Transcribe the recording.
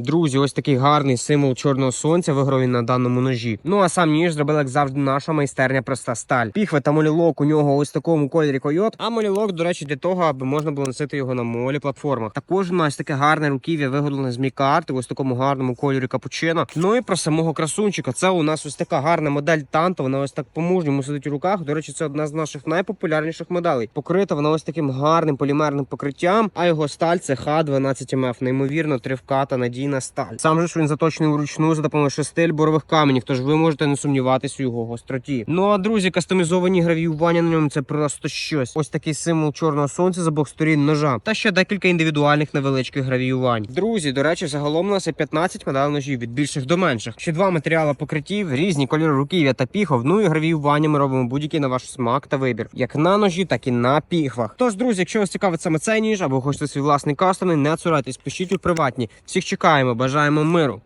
Друзі, ось такий гарний символ чорного сонця виграв він на даному ножі. Ну а сам ніж зробила, як завжди, наша майстерня проста сталь. Піхви та молілок у нього ось такому кольорі койот. А молілок, до речі, для того, аби можна було носити його на молі платформах. Також у нас таке гарне руків'я виготовлене з мікарти, ось такому гарному кольорі капучино. Ну і про самого красунчика. Це у нас ось така гарна модель Танто. Вона ось так по-мужньому сидить у руках. До речі, це одна з наших найпопулярніших моделей. Покрита вона ось таким гарним полімерним покриттям. А його сталь це Х12МФ. Неймовірно тривката надійна сталь. Сам же ж він заточений вручну за допомогою шести борових каменів. Тож ви можете не сумніватися у його гостроті. Ну а друзі, кастомізовані гравіювання на ньому це просто щось. Ось такий символ чорного сонця з обох сторін ножа. Та ще декілька індивідуальних невеличких гравіювань. Друзі, до речі, загалом у нас є 15 моделей ножів від більших до менших. Ще два матеріали покриттів, різні кольори руків'я та піхов. Ну і гравіювання ми робимо будь-які на ваш смак та вибір, як на ножі, так і на піхвах. Тож, друзі, якщо вас цікавить саме цей ніж або хочете свій власний кастомний, не цурайтесь, пишіть у приватні. Всіх чекаємо, бажаємо миру.